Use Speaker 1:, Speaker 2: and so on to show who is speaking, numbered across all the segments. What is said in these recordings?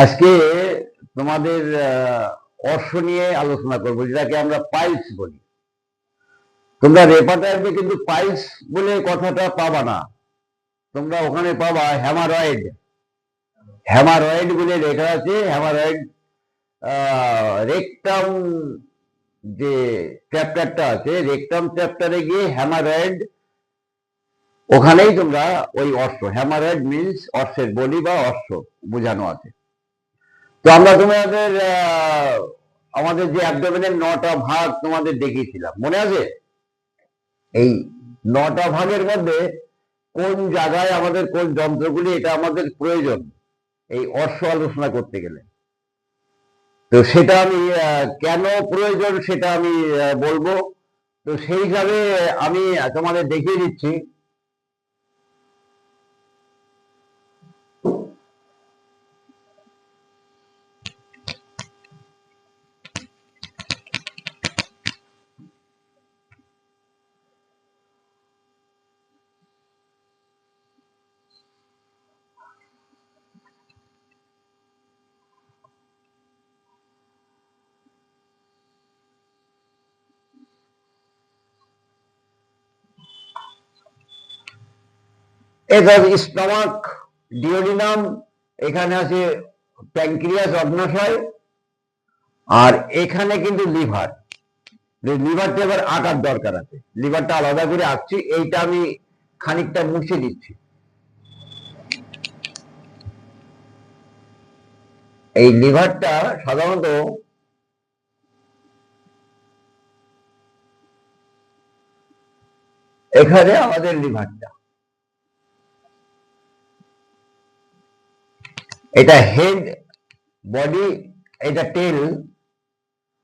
Speaker 1: আজকে তোমাদের অর্শ নিয়ে আলোচনা করব, যেটাকে আমরা পাইলস বলি। তোমরা রেপাটারবে কিন্তু পাইলস বলে কথাটা পাবা না। তোমরা ওখানে পাবা হ্যামারয়েড। হ্যামারয়েড বলে লেখা আছে, হ্যামারয়েড রেকটাম যে চ্যাপ্টারটা আছে, রেকটাম চ্যাপ্টারে গিয়ে হ্যামারয়েড, ওখানেই তোমরা ওই অর্শ, হ্যামারয়েড মিন্স অর্শের বলি বা অর্শ বোঝানো আছে। তো আমরা তোমাদের আমাদের যে অ্যাবডোমেনের নটা ভাগ তোমাদের দেখিয়েছিলাম, মনে আছে? এই নটা ভাগের মধ্যে কোন জায়গায় আমাদের কোন যন্ত্রগুলি, এটা আমাদের প্রয়োজন, এই অর্শ আলোচনা করতে গেলে। তো সেটা আমি কেন প্রয়োজন সেটা আমি বলব। তো সেই হিসাবে আমি তোমাদের দেখিয়ে দিচ্ছি। এটা স্টমাক ডিওডিনাম, এখানে আছে অগ্নাশয়, আর এখানে কিন্তু লিভার। লিভারটা এবার আঁকার দরকার আছে। লিভারটা আলাদা করে আঁকছি এইটা আমি খানিকটা মুছে দিচ্ছি। এই লিভারটা সাধারণত এখানে আমাদের লিভারটা। এটা হেড বডি এটা টেল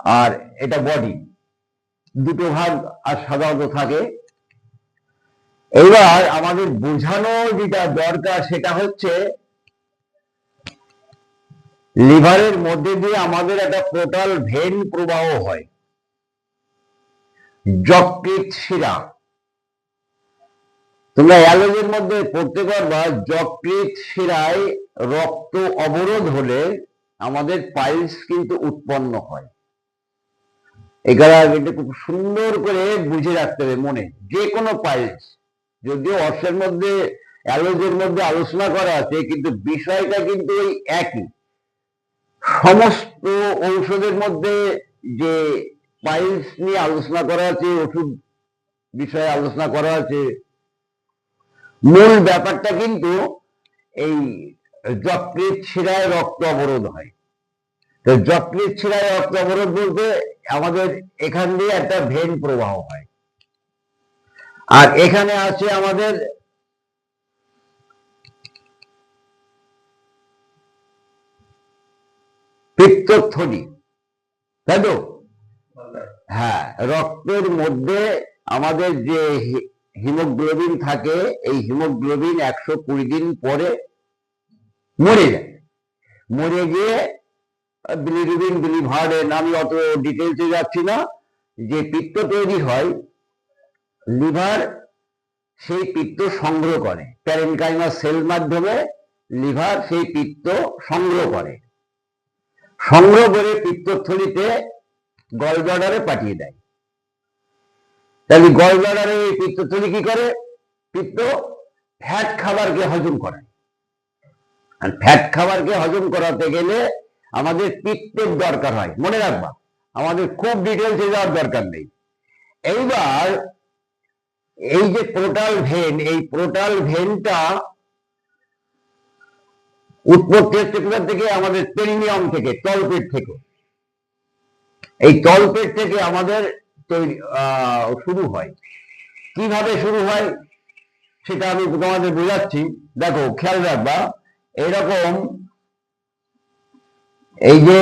Speaker 1: আর এটা বডি দুটো ভাগ আর সাধারণত থাকে। এইবার আমাদের বোঝানো যেটা দরকার সেটা হচ্ছে লিভারের মধ্যে দিয়ে আমাদের একটা টোটাল ভেন প্রবাহ হয়। যকৃত শিরা। তোমরা অ্যালোজের মধ্যে পড়তে পারবা যকৃত শিরায় রক্ত অবরোধ হলে আমাদের পাইলস কিন্তু উৎপন্ন হয়। এখানে খুব সুন্দর করে বুঝে রাখতে হবে মনে যে কোনো পাইলস। যদিও অর্থের মধ্যে, অ্যালোজের মধ্যে আলোচনা করা আছে, কিন্তু বিষয়টা কিন্তু ওই একই। সমস্ত ঔষধের মধ্যে যে পাইলস নিয়ে আলোচনা করা আছে, ওষুধ বিষয়ে আলোচনা করা আছে, মূল ব্যাপারটা কিন্তু এই যকৃত শিরায় রক্ত অবরোধ হয়। তো যকৃত শিরায় রক্ত অবরোধ বলতে আমাদের এখান দিয়ে একটা ভেন প্রবাহ হয়। আর এখানে আছে আমাদের পিত্তথলি তাই তো? হ্যাঁ রক্তের মধ্যে আমাদের যে হিমোগ্লোবিন থাকে, এই হিমোগ্লোবিন একশো কুড়ি দিন পরে মরে যায়। মরে গিয়ে বিলিরুবিন বিলিভার্ডেন আমি অত ডিটেলসে যাচ্ছি না। যে পিত্ত তৈরি হয়, লিভার সেই পিত্ত সংগ্রহ করে। প্যারেনকাইমা সেল মাধ্যমে লিভার সেই পিত্ত সংগ্রহ করে। সংগ্রহ করে পিত্তথলিতে গলব্লাডারে পাঠিয়ে দেয়। তাহলে গলব্লাডারে এই পিত্তথলি কি করে? পিত্ত ফ্যাট খাবারকে হজম করে আর ফ্যাট খাবারকে হজম করাতে গেলে আমাদের পিত্তের দরকার হয়। মনে রাখবা, আমাদের খুব ডিটেলসে যাওয়ার দরকার নেই। এইবার এই যে পোর্টাল ভেন এই পোর্টাল ভেনটা উৎপত্তি থেকে আমাদের পেরিনিয়াম থেকে, তলপেট থেকে। এই তলপেট থেকে আমাদের শুরু হয়। কীভাবে শুরু হয়? সেটা আমি তোমাদের বোঝাচ্ছি। দেখো, খেয়াল রাখবা এরকম এই যে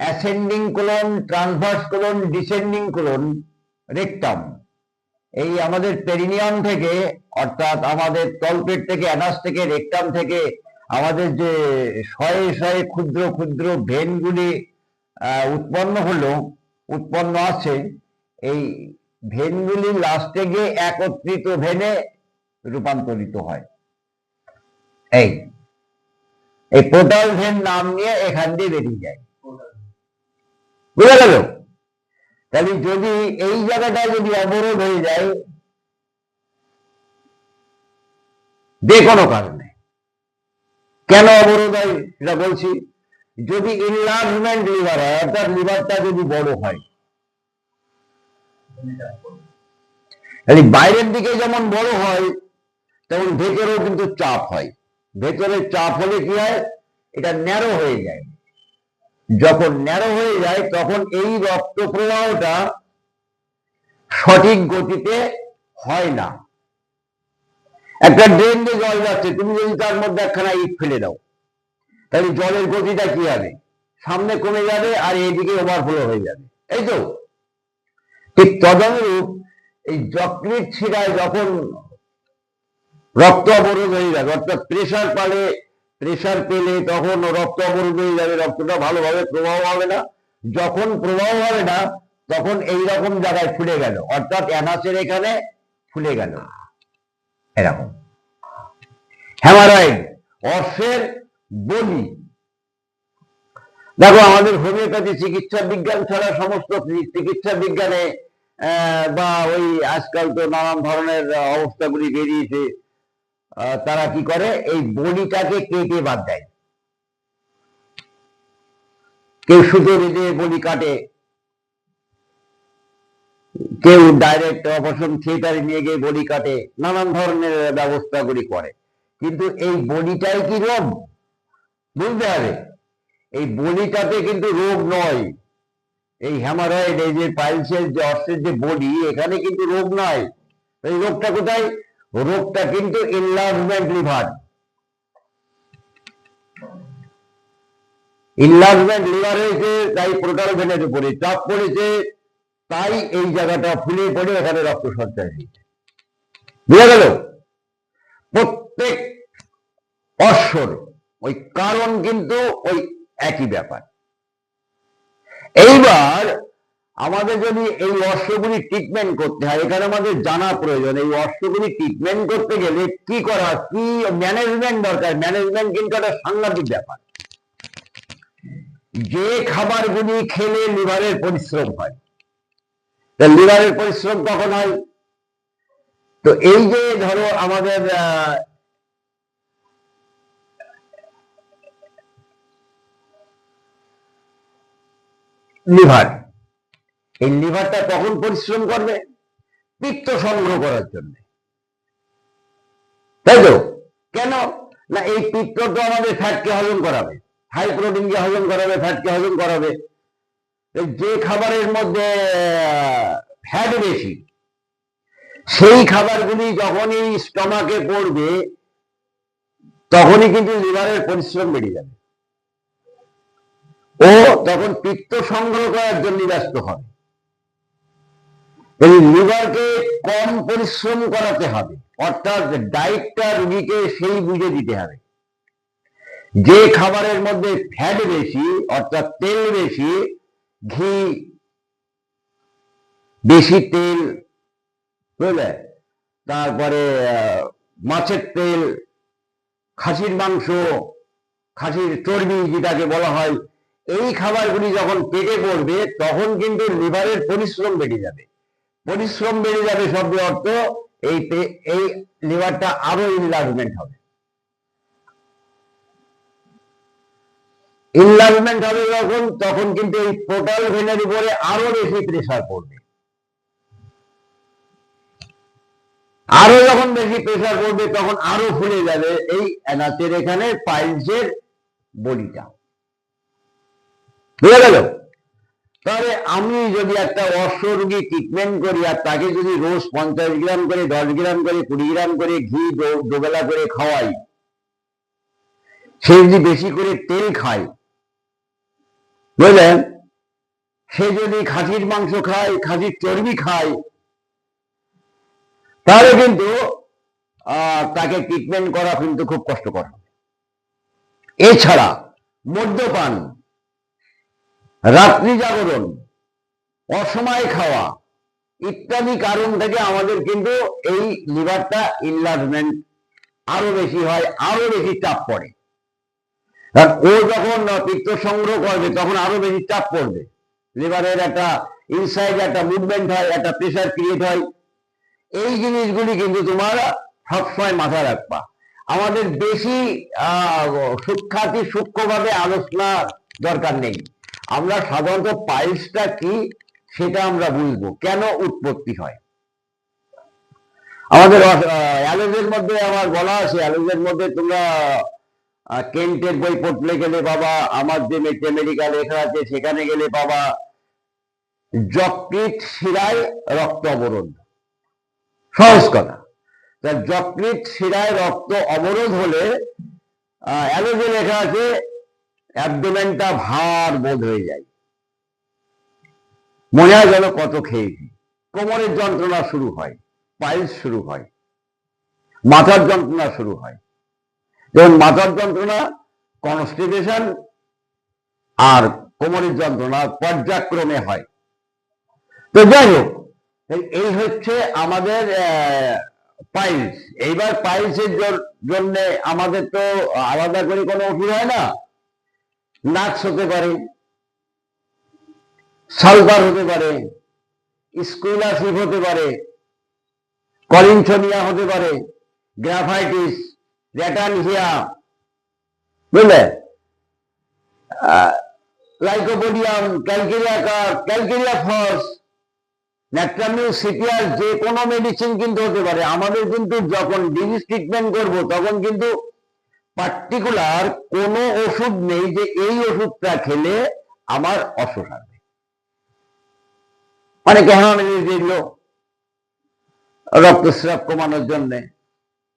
Speaker 1: ascending colon transverse colon descending colon rectum এই আমাদের পেরিনিয়াম থেকে, অর্থাৎ আমাদের তলপেট থেকে অ্যানাস থেকে রেকটাম থেকে, আমাদের যে শয়ে শয়ে ক্ষুদ্র ক্ষুদ্র ভেনগুলি উৎপন্ন হলো, উৎপন্ন আছে, এই ভেনগুলি লাস্টে গিয়ে একত্রিত ভেনে রূপান্তরিত হয়। এই এই পোর্টাল ভেন নাম নিয়ে এখান দিয়ে বেরিয়ে যায়। বুঝা গেল? তাহলে যদি এই জায়গাটা যদি অবরোধ হয়ে যায়, যে কোনো কারণে। কেন অবরোধ হয় সেটা বলছি, যদি ইনলার্জমেন্ট লিভার হয়, অর্থাৎ লিভারটা যদি বড় হয়। বাইরের দিকে যেমন বড় হয়, তেমন ভেতরেও কিন্তু চাপ হয়। ভেতরে চাপ হলে কি হয়? এটা ন্যারো হয়ে যায়। যখন ন্যারো হয়ে যায়, তখন এই রক্ত প্রবাহটা সঠিক গতিতে হয় না। একটা ড্রেন দিয়ে জল যাচ্ছে, তুমি যদি তার মধ্যে একখানা ইট ফেলে দাও, তাহলে জলের গতিটা কি হবে? সামনে কমে যাবে আর এদিকে ওভারফ্লো হয়ে যাবে। এই তো? ঠিক তদনুরূপ এই যকৃত ছিড়ায় যখন রক্ত অবরোধ হয়ে যাবে। অর্থাৎ প্রেশার পালে প্রেশার পেলে তখন রক্ত অবরোধ হয়ে যাবে, রক্তটা ভালোভাবে প্রবাহ হবে না। যখন প্রবাহ হবে না, তখন এই রকম জায়গায় ফুলে গেল। অর্থাৎ অ্যানাসের এখানে ফুলে গেল। এরকম। হ্যামারয়েড অর্শের বলি। দেখো, আমাদের হোমিওপ্যাথি চিকিৎসা বিজ্ঞান ছাড়া সমস্ত চিকিৎসা বিজ্ঞানে বা ওই আজকাল তো নানান ধরনের অবস্থাগুলি বেরিয়েছে। তারা কি করে? এই বলিটাকে কেটে বাদ দেয়। কেউ সুতো বেঁধে বলি কাটে। কেউ ডাইরেক্ট অপারেশন থিয়েটারে নিয়ে গিয়ে বডি কাটে। নানান ধরনের ব্যবস্থাগুলি করে। কিন্তু এই বডিটাই কি রোগ? বুঝতে হবে। এই বডিটাতে কিন্তু রোগ নয়। এই হ্যামারয়েড এই যে পাইলসের যে অর্থের যে বডি এখানে কিন্তু রোগ নয়। এই রোগটা কোথায়? রোগটা কিন্তু ইনলার্জমেন্ট লিভার ইনলার্জমেন্ট লিভার হয়েছে, তাই প্রোটাল ভেনের উপরে চাপ পড়েছে, তাই এই জায়গাটা ফুলে পড়ে, এখানে রক্ত সঞ্চয় হয়েছে বুঝা গেল? প্রত্যেক অশ্বর, ওই কারণ কিন্তু ওই একই ব্যাপার। এইবার আমাদের যদি এই অশ্বগুলি ট্রিটমেন্ট করতে হয়, এখানে আমাদের জানা প্রয়োজন, এই অশ্বগুলি ট্রিটমেন্ট করতে গেলে কি করা কি ম্যানেজমেন্ট দরকার? ম্যানেজমেন্ট কিন্তু একটা সাংঘাতিক ব্যাপার। যে খাবারগুলি খেলে লিভারের পরিশ্রম হয়। লিভারের পরিশ্রম কখন হয়? তো এই যে ধরো আমাদের লিভার। এই লিভারটা কখন পরিশ্রম করবে? পিত্ত সংগ্রহ করার জন্য। তাই তো? কেন? না, এই পিত্ত তো আমাদের ফ্যাটকে হজম করাবে। হাই প্রোটিনকে হজম করাবে, ফ্যাটকে হজম করাবে। যে খাবারের মধ্যে ফ্যাট বেশি, সেই খাবারগুলি যখনই স্টমাকে পড়বে, তখনই কিন্তু লিভারের পরিশ্রম বেড়ে যাবে। ও তখন পিত্ত সংগ্রহ করার জন্য ব্যস্ত হবে। এই লিভারকে কম পরিশ্রম করাতে হবে। অর্থাৎ ডায়েটটা রুগীকে সেই বুঝে দিতে হবে। যে খাবারের মধ্যে ফ্যাট বেশি, অর্থাৎ তেল বেশি, ঘি বেশি তেল, বুঝলে? তারপরে মাছের তেল, খাসির মাংস, খাসির চর্বি যেটাকে বলা হয়, এই খাবারগুলি যখন পেটে পড়বে, তখন কিন্তু লিভারের পরিশ্রম বেড়ে যাবে। পরিশ্রম বেড়ে যাবে শব্দের অর্থ, এই এই লিভারটা আরও ইনলার্জমেন্ট হবে। ইনলার্জমেন্ট হবে যখন, তখন কিন্তু এই পোর্টাল ভেনের উপরে আরও বেশি প্রেসার পড়বে। আরও যখন বেশি প্রেসার পড়বে, তখন আরও ফুলে যাবে এই অ্যানাসের এখানে পাইলসের বডিটা। বুঝে গেল? তাহলে আমি যদি একটা অশ্ব রোগী ট্রিটমেন্ট করি আর তাকে যদি রোজ পঞ্চাশ গ্রাম করে, দশ গ্রাম করে, কুড়ি গ্রাম করে ঘি দুবেলা করে খাওয়াই, সে যদি বেশি করে তেল খায়, বুঝলেন? সে যদি খাসির মাংস খায়, খাসির চর্বি খায়, তাহলে কিন্তু তাকে ট্রিটমেন্ট করা কিন্তু খুব কষ্টকর এছাড়া মদ্যপান রাত্রি জাগরণ, অসময় খাওয়া, ইত্যাদি কারণ থেকে আমাদের কিন্তু এই লিভারটা ইনলার্জমেন্ট আরও বেশি হয়, আরও বেশি চাপ পড়ে। ও যখন পিত্ত সংগ্রহ করবে, তখন আরও বেশি চাপ পড়বে। লিভারের একটা ইনসাইড একটা মুভমেন্ট হয়, একটা প্রেশার ক্রিয়েট হয়। এই জিনিসগুলি কিন্তু তোমার সবসময় মাথায় রাখবা। আমাদের বেশি, আহ সূক্ষাতি সূক্ষ্মভাবে আলোচনার দরকার নেই। আমরা সাধারণত পাইলসটা কি সেটা আমরা বুঝব। কেন উৎপত্তি হয়? আমাদের অ্যালোজের মধ্যে আমার বলা আছে, অ্যালোজের মধ্যে তোমরা কেন্টের বই পড়লে গেলে বাবা আমার যে মেডিকেল লেখা আছে সেখানে গেলে বাবা যকৃত শিরায় রক্ত অবরোধ। সহজ কথা। যকৃত শিরায় রক্ত অবরোধ হলে অ্যালোজে লেখা আছে অ্যাবডোমেনটা ভার বোধ হয়ে যায়। মনে হয় যেন কত খেয়েছি। কোমরের যন্ত্রণা শুরু হয় পাইলস শুরু হয়, মাথার যন্ত্রণা শুরু হয়। এবং মাথার যন্ত্রণা কনস্টিপেশন আর কোমরের যন্ত্রণা পর্যায়ক্রমে হয়। তো যাই হোক, এই- এই হচ্ছে আমাদের পাইলস এইবার পাইলসের জন্য আমাদের তো আলাদা করে কোনো ওষুধ হয় না। নাক্স হতে পারে সালফার হতে পারে স্কুলাসিপ হতে পারে কলিনসোনিয়া হতে পারে, গ্রাফাইটিস, রেটানহিয়া, বুঝলে? Lycopodium, calcarea carb calcarea phos যে কোনো মেডিসিন কিন্তু হতে পারে। আমাদের কিন্তু যখন ডিজিজ ট্রিটমেন্ট করব, তখন কিন্তু পার্টিকুলার কোনো ওষুধ নেই যে এই ওষুধটা খেলে আমার অসুখ হবে। অনেকে হ্যামামেলিস দিল রক্তস্রাব কমানোর জন্য।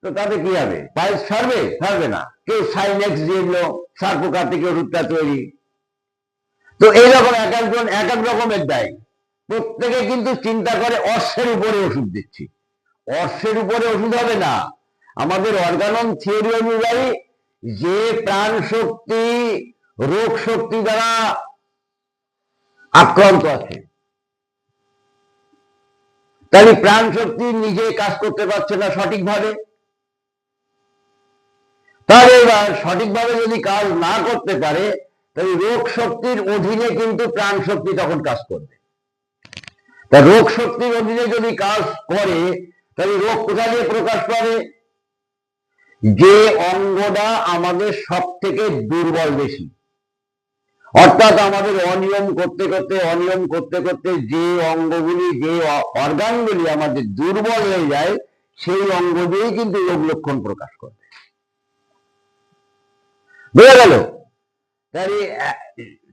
Speaker 1: তো তাতে কি হবে? পায়েস সারবে? সারবে না। কেউ সাইনেক্স দিল সার্পোকার থেকে ওষুধটা তৈরি। তো এইরকম এক একজন, এক এক রকমের দেয়। প্রত্যেকে কিন্তু চিন্তা করে অশ্বের উপরে ওষুধ দিচ্ছি। অশ্বের উপরে ওষুধ হবে না। আমাদের অর্গানন থিওরি অনুযায়ী যে প্রাণ শক্তি, রোগ শক্তি দ্বারা আক্রান্ত আছে। তাহলে প্রাণ শক্তি নিজে কাজ করতে পারছে না সঠিকভাবে। তাহলে এবার সঠিকভাবে যদি কাজ না করতে পারে, তাহলে রোগ শক্তির অধীনে কিন্তু প্রাণ শক্তি তখন কাজ করবে। তা রোগ শক্তির অধীনে যদি কাজ করে, তাহলে রোগ কোথা প্রকাশ পাবে? যে অঙ্গটা আমাদের সব থেকে দুর্বল বেশি। অর্থাৎ আমাদের অনিয়ম করতে করতে অনিয়ম করতে করতে যে অঙ্গগুলি যে অর্গানগুলি আমাদের দুর্বল হয়ে যায় সেই অঙ্গ দিয়েই কিন্তু রোগ লক্ষণ প্রকাশ করবে বুঝে গেল? আহ,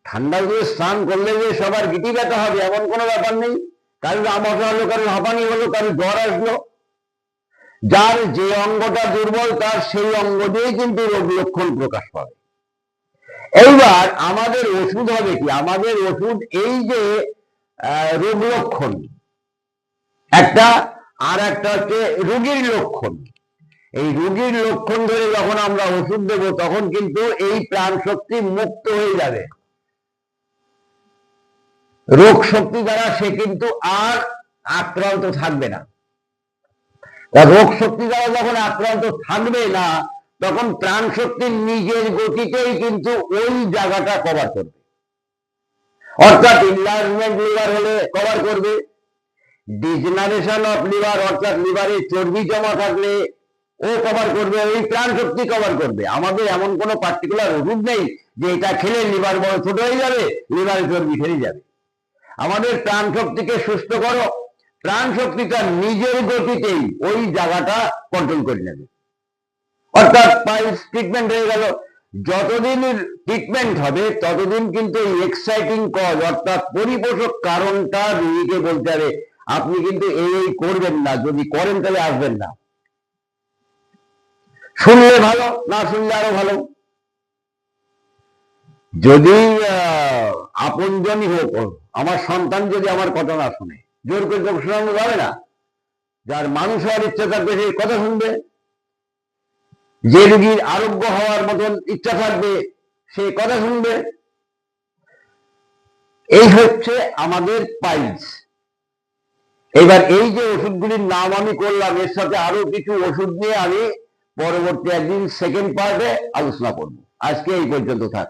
Speaker 1: ঠান্ডা দিয়ে স্নান করলে যে সবার গিটি ব্যথা হবে এমন কোনো ব্যাপার নেই। কারোর আমসা হলো কারোর হাঁপানি হলো কারোর জ্বর আসলো। যার যে অঙ্গটা দুর্বল, তার সেই অঙ্গ দিয়েই কিন্তু রোগ লক্ষণ প্রকাশ পাবে। এইবার আমাদের ওষুধ হবে কি? আমাদের ওষুধ এই যে রোগ লক্ষণ, একটা আর একটা হচ্ছে রোগীর লক্ষণ। এই রোগীর লক্ষণ ধরে যখন আমরা ওষুধ দেব, তখন কিন্তু এই প্রাণ শক্তি মুক্ত হয়ে যাবে। রোগ শক্তি দ্বারা সে কিন্তু আর আক্রান্ত থাকবে না। রোগ শক্তি দ্বারা যখন আক্রান্ত থাকবে না, তখন প্রাণ শক্তির নিজের গতিতেই কিন্তু ওই জায়গাটা কভার করবে। অর্থাৎ ইনলার্জমেন্ট লিভার হলে কভার করবে। ডিজেনারেশন অফ লিভার অর্থাৎ লিভারে চর্বি জমা থাকলে ও কভার করবে, ওই প্রাণ শক্তি কভার করবে। আমাদের এমন কোনো পার্টিকুলার ওষুধ নেই যে এটা খেলে লিভার বড় ছোট হয়ে যাবে লিভারে চর্বি ফেলে যাবে। আমাদের প্রাণ শক্তিকে সুস্থ করো। প্রাণ শক্তি তার নিজের গতিতেই ওই জায়গাটা কন্ট্রোল করে নেবে। অর্থাৎ পাইলস ট্রিটমেন্ট হয়ে গেল। যতদিন ট্রিটমেন্ট হবে, ততদিন কিন্তু এক্সাইটিং কজ অর্থাৎ পরিপোষক কারণটা রোগীকে বলতে হবে, আপনি কিন্তু এই এই করবেন না, যদি করেন তাহলে আসবেন না। শুনলে ভালো, না শুনলে আরও ভালো। যদি আপনজনই হোক, আমার সন্তান যদি আমার কথা না শুনে জোর করে তো শোনানো যাবে না, যার মানুষ হওয়ার ইচ্ছা থাকবে সে কথা শুনবে। যে রুগীর আরোগ্য হওয়ার মতন ইচ্ছা থাকবে সে কথা শুনবে। এই হচ্ছে আমাদের পাইলস। এবার এই যে ওষুধগুলির নাম আমি করলাম, এর সাথে আরও কিছু ওষুধ নিয়ে আমি পরবর্তী একদিন সেকেন্ড পার্টে আলোচনা করব। আজকে এই পর্যন্ত থাক।